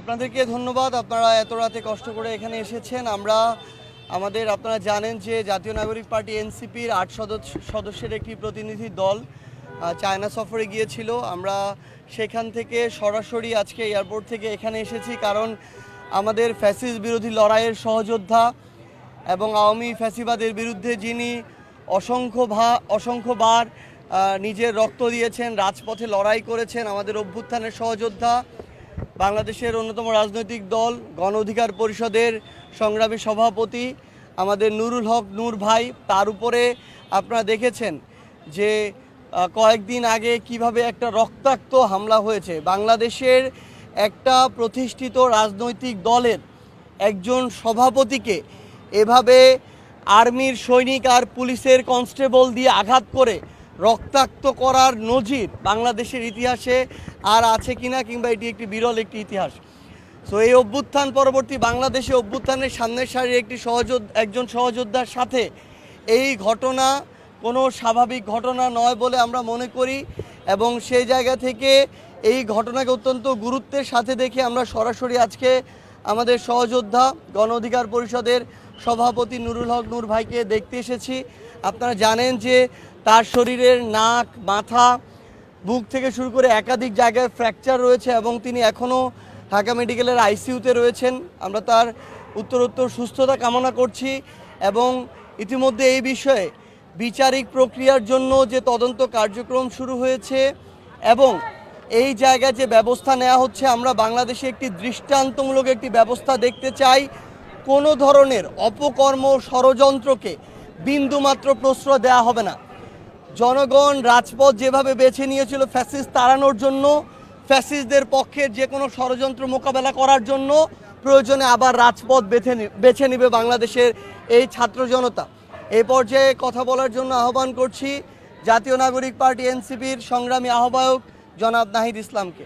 আপনাদেরকে ধন্যবাদ। আপনারা এত রাতে কষ্ট করে এখানে এসেছেন। আমরা আমাদের, আপনারা জানেন যে জাতীয় নাগরিক পার্টি এনসিপির আট সদস্য, সদস্যের একটি প্রতিনিধি দল চায়না সফরে গিয়েছিল। আমরা সেখান থেকে সরাসরি আজকে এয়ারপোর্ট থেকে এখানে এসেছি কারণ আমাদের ফ্যাসিস বিরোধী লড়াইয়ের সহযোদ্ধা এবং আওয়ামী ফ্যাসিবাদের বিরুদ্ধে যিনি অসংখ্য ভা, অসংখ্যবার নিজের রক্ত দিয়েছেন, রাজপথে লড়াই করেছেন আমাদের অভ্যুত্থানের সহযোদ্ধা। বাংলাদেশের অন্যতম রাজনৈতিক দল, গণ অধিকার পরিষদের সংগ্রামী সভাপতি আমাদের নুরুল হক নূর ভাই। তার উপরে আপনারা দেখেছেন যে কয়েকদিন আগে কীভাবে একটা রক্তাক্ত হামলা হয়েছে। বাংলাদেশের একটা প্রতিষ্ঠিত রাজনৈতিক দলের একজন সভাপতিকে এভাবে আর্মির সৈনিক আর পুলিশের কনস্টেবল দিয়ে আঘাত করে রক্তাক্ত করার নজির বাংলাদেশের ইতিহাসে আর আছে কিনা কিংবা এটি একটি বিরল একটি ইতিহাস। সো এই অভ্যুত্থান পরবর্তী বাংলাদেশে অভ্যুত্থানের সামনের সারির একটি সহযোদ্ধ একজন সহযোদ্ধার সাথে এই ঘটনা কোনো স্বাভাবিক ঘটনা নয় বলে আমরা মনে করি এবং সেই জায়গা থেকে এই ঘটনাকে অত্যন্ত গুরুত্বের সাথে দেখে আমরা সরাসরি আজকে আমাদের সহযোদ্ধা, গণ অধিকার পরিষদের সভাপতি নুরুল হক নূর ভাইকে দেখতে এসেছি। আপনারা জানেন যে তার শরীরের নাক, মাথা বুক থেকে শুরু করে একাধিক জায়গায় ফ্র্যাকচার রয়েছে এবং তিনি এখনও ঢাকা মেডিকেলের আইসিইউতে রয়েছেন। আমরা তার উত্তরোত্তর সুস্থতা কামনা করছি এবং ইতিমধ্যে এই বিষয়ে বিচারিক প্রক্রিয়ার জন্য যে তদন্ত কার্যক্রম শুরু হয়েছে এবং এই জায়গায় যে ব্যবস্থা নেওয়া হচ্ছে, আমরা বাংলাদেশে একটি দৃষ্টান্তমূলক একটি ব্যবস্থা দেখতে চাই। কোনো ধরনের অপকর্ম ষড়যন্ত্রকে বিন্দুমাত্র প্রশ্রয় দেওয়া হবে না। জনগণ রাজপথ যেভাবে বেছে নিয়েছিল ফ্যাসিস তাড়ানোর জন্য ফ্যাসিসদের পক্ষের যে কোনো ষড়যন্ত্র মোকাবেলা করার জন্য প্রয়োজনে আবার রাজপথ বেছে বেছে নিবে বাংলাদেশের এই ছাত্র জনতা। এই পর্যায়ে কথা বলার জন্য আহ্বান করছি জাতীয় নাগরিক পার্টি এনসিপির সংগ্রামী আহ্বায়ক জনাব নাহিদ ইসলামকে।